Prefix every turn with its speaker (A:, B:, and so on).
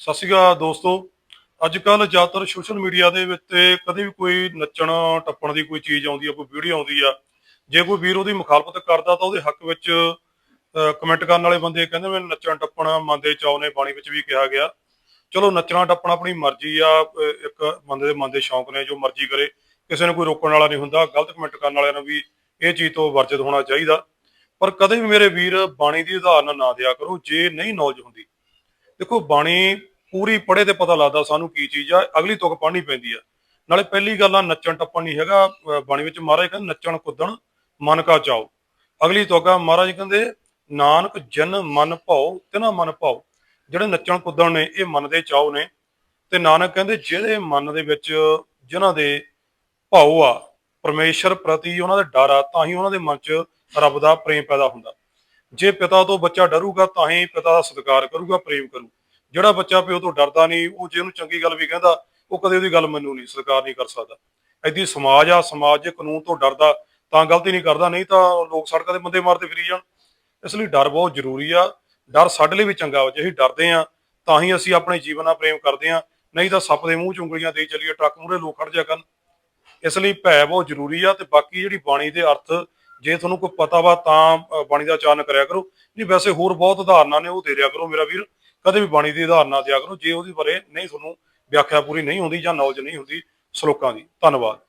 A: ਸਤਿ ਸ਼੍ਰੀ ਅਕਾਲ ਦੋਸਤੋ। ਅੱਜ ਕੱਲ ਜ਼ਿਆਦਾਤਰ ਸੋਸ਼ਲ ਮੀਡੀਆ ਦੇ ਵਿੱਚ ਕਦੇ ਵੀ ਕੋਈ ਨੱਚਣ, ਟੱਪਣ ਦੀ ਕੋਈ ਚੀਜ਼ ਆਉਂਦੀ ਆ, ਕੋਈ ਵੀਡੀਓ ਆਉਂਦੀ ਆ, ਜੇ ਕੋਈ ਵੀਰ ਉਹਦੀ ਮੁਖਾਲਫਤ ਕਰਦਾ ਤਾਂ ਉਹਦੇ ਹੱਕ ਵਿੱਚ ਕਮੈਂਟ ਕਰਨ ਵਾਲੇ ਬੰਦੇ ਕਹਿੰਦੇ ਮੈਂ ਨੱਚਣ, ਟੱਪਣ ਮਨ ਦੇ ਨੇ, ਬਾਣੀ ਵਿੱਚ ਵੀ ਕਿਹਾ ਗਿਆ। ਚਲੋ ਨੱਚਣਾ, ਟੱਪਣਾ ਆਪਣੀ ਮਰਜ਼ੀ ਆ ਇੱਕ ਬੰਦੇ ਦੇ ਮਨ ਦੇ ਸ਼ੌਂਕ ਨੇ, ਜੋ ਮਰਜ਼ੀ ਕਰੇ, ਕਿਸੇ ਨੂੰ ਕੋਈ ਰੋਕਣ ਵਾਲਾ ਨਹੀਂ ਹੁੰਦਾ, ਗਲਤ ਕਮੈਂਟ ਕਰਨ ਵਾਲਿਆਂ ਨੂੰ ਵੀ ਇਹ ਚੀਜ਼ ਤੋਂ ਵਰਜਿਤ ਹੋਣਾ ਚਾਹੀਦਾ। ਪਰ ਕਦੇ ਵੀ ਮੇਰੇ ਵੀਰ ਬਾਣੀ ਦੀ ਉਦਾਹਰਨ ਨਾ ਦਿਆ ਕਰੋ, ਜੇ ਨਹੀਂ ਨੌਲੇਜ ਹੁੰਦੀ। ਦੇਖੋ ਬਾਣੀ ਪੂਰੀ ਪੜ੍ਹੇ ਤੇ ਪਤਾ ਲੱਗਦਾ ਸਾਨੂੰ ਕੀ ਚੀਜ਼ ਆ, ਅਗਲੀ ਤੁਕ ਪੜ੍ਹਨੀ ਪੈਂਦੀ ਆ। ਨਾਲੇ ਪਹਿਲੀ ਗੱਲ ਆ, ਨੱਚਣ ਟੱਪਣ ਨਹੀਂ ਹੈਗਾ ਬਾਣੀ ਵਿੱਚ ਮਹਾਰਾਜ ਕਹਿੰਦੇ, ਨੱਚਣ ਕੁੱਦਣ ਮਨ ਕਾ ਚਾਓ। ਅਗਲੀ ਤੁਕ ਆ, ਮਹਾਰਾਜ ਕਹਿੰਦੇ, ਨਾਨਕ ਜਨ ਮਨ ਭਾਉ ਤਿਨਾ ਮਨ ਭਾਉ ਜਿਹੜੇ ਨੱਚਣ ਕੁੱਦਣ ਨੇ, ਇਹ ਮਨ ਦੇ ਚਾਓ ਨੇ। ਤੇ ਨਾਨਕ ਕਹਿੰਦੇ, ਜਿਹੜੇ ਮਨ ਦੇ ਵਿੱਚ ਜਿਨ੍ਹਾਂ ਦੇ ਭਾਉ ਆ, ਪਰਮੇਸ਼ਰ ਪ੍ਰਤੀ ਉਹਨਾਂ ਦਾ ਡਰ ਆ, ਤਾਂ ਹੀ ਉਹਨਾਂ ਦੇ ਮਨ 'ਚ ਰੱਬ ਦਾ ਪ੍ਰੇਮ ਪੈਦਾ ਹੁੰਦਾ। ਜੇ ਪਿਤਾ ਤੋਂ ਬੱਚਾ ਡਰੂਗਾ, ਤਾਂ ਹੀ ਪਿਤਾ ਦਾ ਸਤਿਕਾਰ ਕਰੂਗਾ, ਪ੍ਰੇਮ ਕਰੂ ਜਿਹੜਾ ਬੱਚਾ ਪਿਓ ਤੋਂ ਡਰਦਾ ਨਹੀਂ, ਉਹ ਜੇ ਉਹਨੂੰ ਚੰਗੀ ਗੱਲ ਵੀ ਕਹਿੰਦਾ, ਉਹ ਕਦੇ ਉਹਦੀ ਗੱਲ ਮੰਨੂ ਨਹੀਂ ਸਤਿਕਾਰ ਨਹੀਂ ਕਰ ਸਕਦਾ। ਐਦੀ ਸਮਾਜ ਆ, ਸਮਾਜ ਜੇ ਕਾਨੂੰਨ ਤੋਂ ਡਰਦਾ, ਤਾਂ ਗਲਤੀ ਨਹੀਂ ਕਰਦਾ, ਨਹੀਂ ਤਾਂ ਲੋਕ ਸੜਕਾਂ ਦੇ ਬੰਦੇ ਮਾਰਦੇ ਫਿਰੀ ਜਾਣ। ਇਸ ਲਈ ਡਰ ਬਹੁਤ ਜ਼ਰੂਰੀ ਆ। ਡਰ ਸਾਡੇ ਲਈ ਵੀ ਚੰਗਾ ਵਾ, ਜੇ ਅਸੀਂ ਡਰਦੇ ਆ, ਤਾਂ ਹੀ ਅਸੀਂ ਆਪਣੇ ਜੀਵਨ ਨਾਲ ਪ੍ਰੇਮ ਕਰਦੇ ਆ। ਨਹੀਂ ਤਾਂ ਸੱਪ ਦੇ ਮੂੰਹ ਚ ਉਂਗਲੀਆਂ ਦੇਈ ਚੱਲੀਏ, ਟਰੱਕ ਮੂਹਰੇ ਲੋਕ ਖੜ ਜਾ ਕਰਨ। ਇਸ ਲਈ ਭੈ ਬਹੁਤ ਜ਼ਰੂਰੀ ਆ ਤੇ ਬਾਕੀ ਜਿਹੜੀ ਬਾਣੀ ਦੇ ਅਰਥ, ਜੇ ਤੁਹਾਨੂੰ ਕੋਈ ਪਤਾ ਵਾ ਤਾਂ ਬਾਣੀ ਦਾ ਉਚਾਰਨ ਕਰਿਆ ਕਰੋ। ਨਹੀਂ, ਵੈਸੇ ਹੋਰ ਬਹੁਤ ਉਦਾਹਰਨਾਂ ਨੇ, ਉਹ ਦੇ ਰਿਆ ਕਰੋ ਮੇਰਾ ਵੀਰ। ਕਦੇ ਵੀ ਬਾਣੀ ਦੀ ਉਦਾਹਰਨ ਨਾ ਦਿਆ ਕਰੋ, ਜੇ ਉਹਦੀ ਬਾਰੇ ਨਹੀਂ ਤੁਹਾਨੂੰ ਵਿਆਖਿਆ ਪੂਰੀ ਨਹੀਂ ਹੁੰਦੀ ਜਾਂ ਨੌਲੇਜ ਨਹੀਂ ਹੁੰਦੀ ਸ਼ਲੋਕਾਂ ਦੀ। ਧੰਨਵਾਦ।